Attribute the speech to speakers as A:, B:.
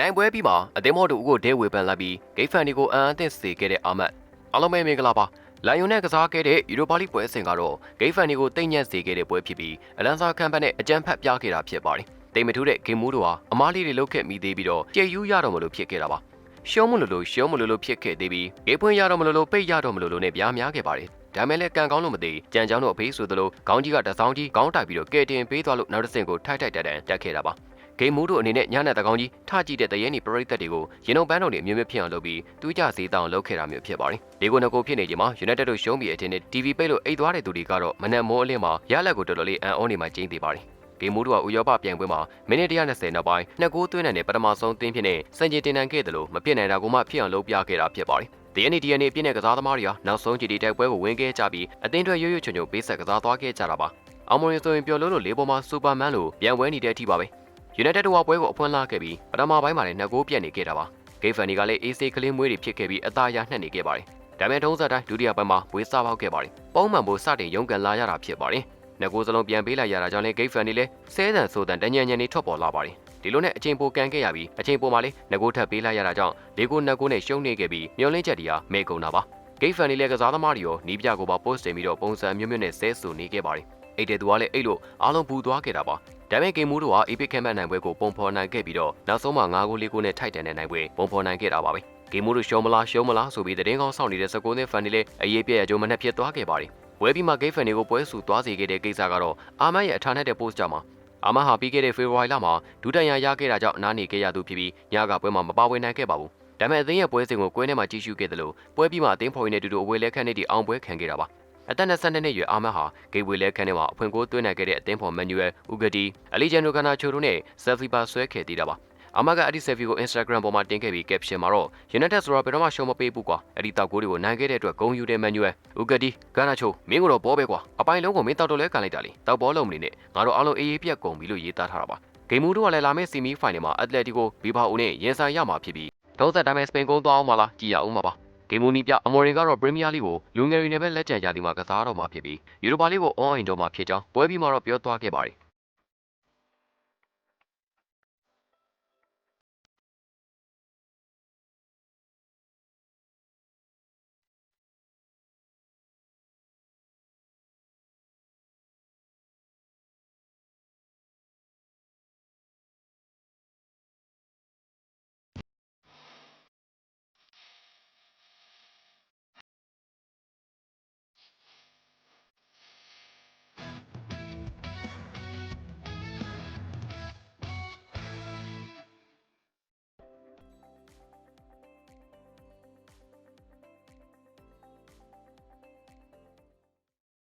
A: နိုင်ပွဲပြီးမှအသင်းမော်တို့ဦးကိုဒဲဝေပန်လိုက်ပြီးဂိတ်ဖန်ဒီကိုအန်အသင့်စေခဲ့တဲ့အာမတ်အားလုံးပဲမင်္ဂလာပါလိုင်ယွန်နဲ့ကစားခဲ့တဲ့ယူရိုပါလိပွဲစဉ်ကတော့ဂိတ်ဖန်ဒီကိုတိတ်ညက်စေခဲ့တဲ့ပွဲဖြစ်ပြီးအလန်ဆာကမ်ပတ်နဲ့အကြမ်းဖက်ပြခဲ့တာဖြစ်ပါတယ်တိမ်မထူးတဲ့ဂိမ်းမူးတို့ဟာအမားလေးတွေလုတ်ခဲ့မိသေးပြီးတော့ကျေယူရတော့မလို့ဖြစ်ခဲ့တာပါရှုံးမလို့လို့ရှုံးမလို့လို့ဖြစ်ခဲ့သေးပြီးဂိတ်ဖွင့်ရတော့မလို့လို့ပိတ်ရတော့မလို့လို့နဲ့ပြားများခဲ့ပါတယ်ဒါမဲ့လည်းကံကောင်းလို့မသိကြံချောင်းတို့အဖေးဆိုသလိုခေါင်းကြီးကတစောင်းကြီးခေါင်းတိုက်ပြီးတော့ကဲတင်ပေးသွားလို့နောက်တစ်ဆင့်ကိုထိုက်ထိုက်တန်တန်တက်ခဲ့တာပါ ဂိမ်းမူးတို့အနေနဲ့ညနေတကောင်ကြီးထကြည့်တဲ့တရဲနီပရိသတ်တွေကိုရင်ုံပန်းတော်တွေအမျိုးမျိုးဖြစ်အောင်လုပ်ပြီးတူးကြစေးတောင်းလုပ်ခဲ့တာမျိုးဖြစ်ပါတယ်။ဒီကိုနှစ်ကိုဖြစ်နေချိန်မှာ United တို့ရှုံးပြီးအထင်နဲ့ TV ပိတ်လို့အိတ်သွားတဲ့သူတွေကတော့မနက်မိုးအလင်းမှာရလက်ကိုတော်တော်လေးအန်အောနေမှာကျင်းသေးပါတယ်။ဂိမ်းမူးတို့ကဥရောပပြိုင်ပွဲမှာမိနစ်120နောက်ပိုင်းနှစ်ကိုးသွင်းတဲ့ပထမဆုံးသင်းဖြစ်နေစံချိန်တင်တန်ခဲ့တယ်လို့မပြစ်နိုင်တာကမှဖြစ်အောင်လုပ်ပြခဲ့တာဖြစ်ပါတယ်။ DNA DNA ပြည့်တဲ့ကစားသမားတွေဟာနောက်ဆုံးကြည်ဒီတိုက်ပွဲကိုဝင်ခဲ့ကြပြီးအသင်းတွေရွရွချွံချွံပေးဆက်ကစားသွားခဲ့ကြတာပါ။အောင်မရင်ဆိုရင်ပြောလို့လို့လေးပေါ်မှာစူပါမန်လိုပြန်ဝဲနေတဲ့အထိပါပဲ။ United တို့ကပွဲကိုအဖွင့်လာခဲ့ပြီးပထမပိုင်းမှာလည်းနှစ်ဂိုးပြတ်နေခဲ့တာပါ။ဂိတ်ဖန်ဒီကလည်း AC ကလေးမွေးတွေဖြစ်ခဲ့ပြီးအသားရနှက်နေခဲ့ပါတယ်။ဒါပေမဲ့ထုံးစံတိုင်းဒုတိယပိုင်းမှာဝေးစားပေါက်ခဲ့ပါတယ်။ပုံမှန်ဖို့စတင်ရုန်းကန်လာရတာဖြစ်ပါတယ်။နှစ်ဂိုးစလုံးပြန်ပေးလိုက်ရတာကြောင့်လည်းဂိတ်ဖန်ဒီလည်းဆဲတန်ဆိုတန်တညံညံနေထွက်ပေါ်လာပါတယ်။ဒီလိုနဲ့အချိန်ပိုကန်ခဲ့ရပြီးအချိန်ပိုမှာလည်းနှစ်ဂိုးထပ်ပေးလိုက်ရတာကြောင့်လေးဂိုးနှစ်ဂိုးနဲ့ရှုံးနေခဲ့ပြီးမျောလင်းချက်တွေကမဲကုန်တာပါ။ဂိတ်ဖန်ဒီလည်းကစားသမားတွေရောနီးပြကိုပါ post တင်ပြီးတော့ပုံစံမျိုးမျိုးနဲ့ဆဲဆူနေခဲ့ပါတယ်။အိတ်တဲ့သူကလည်းအဲ့လိုအားလုံးပူသွားခဲ့တာပါ ဒါပေမဲ့ဂိမ်းမူးတို့က Epic Campbell နိုင်ပွဲကိုပုံဖော်နိုင်ခဲ့ပြီးတော့နောက်ဆုံးမှာ9ဂိုး4ဂိုးနဲ့ထိုက်တန်တဲ့နိုင်ပွဲပုံဖော်နိုင်ခဲ့တာပါပဲဂိမ်းမူးတို့ရှုံးမလားရှုံးမလားဆိုပြီးတည်င်းကောင်းဆောင်နေတဲ့19နှစ်ဖန်ဒီလည်းအရေးပြည့်ရကြုံမနဲ့ဖြစ်သွားခဲ့ပါတယ်ဝဲပြီးမှဂိမ်းဖန်တွေကိုပွဲဆူသွားစေခဲ့တဲ့ကိစ္စကတော့အာမတ်ရဲ့အထာနဲ့တဲ့ post ကြမှာအာမတ်ဟာပြီးခဲ့တဲ့ဖေဖော်ဝါရီလမှာဒူတန်ရရခဲ့တာကြောင့်နားနေခဲ့ရသူဖြစ်ပြီးညကပွဲမှာမပါဝင်နိုင်ခဲ့ပါဘူးဒါပေမဲ့အသင်းရဲ့ပွဲစဉ်ကိုကွင်းထဲမှာကြီးစုခဲ့တယ်လို့ပွဲပြီးမှအသင်းဖော်ရင်းနဲ့တူတူအဝေးလဲခန့်နေတီအောင်ပွဲခံခဲ့တာပါ အသက်22နှစ်ရွယ်အာမတ်ဟာဂိတ်ဝေလဲခန်းထဲမှာအဖွင့်ကိုသွင်းနိုင်ခဲ့တဲ့အသင်းဖော်မန်နျူရယ်ဥဂတီအလီဂျန်နိုကနာချိုတို့နဲ့ဆယ်ဖီပါဆွဲခဲ့သေးတာပါအမကအဲ့ဒီဆယ်ဖီကို Instagram ပေါ်မှာတင်ခဲ့ပြီး caption မှာတော့ United ဆိုတာဘယ်တော့မှရှုံးမပေးဘူးကွာအဲ့ဒီတောက်ကိုတွေကိုနိုင်ခဲ့တဲ့အတွက်ဂုဏ်ယူတဲ့မန်နျူရယ်ဥဂတီဂါနာချိုမင်းကတော့ဘောပဲကွာအပိုင်းလုံးကိုမင်းတောက်တော့လဲကန်လိုက်တာလေတောက်ဘောလုံးမနေနဲ့ငါတို့အားလုံးအေးအေးပြက်ကုန်ပြီလို့ရေးသားထားတာပါဂိမ်းမူတို့ကလည်းလာမယ့်ဆီမီဖိုင်နယ်မှာအက်တလက်တီကိုဘီဘာအိုနဲ့ရင်ဆိုင်ရမှာဖြစ်ပြီးဒုံးဆက်တိုင်းမဲ့စပိန်ကုန်းသွားအောင်မလားကြည်ရအောင်ပါပါ ဂိမ်းမူနီပြအမော်ရင်ကတော့ပရီးမီးယားလိကိုလူငယ်တွေနဲ့ပဲလက်ကျန်ရာသီမှာကစားတော့မှာဖြစ်ပြီးယူရိုပါလိကိုအွန်အိမ်တော်မှာဖြစ်ကြောင်းပွဲပြီးမှတော့ပြောသွားခဲ့ပါတယ်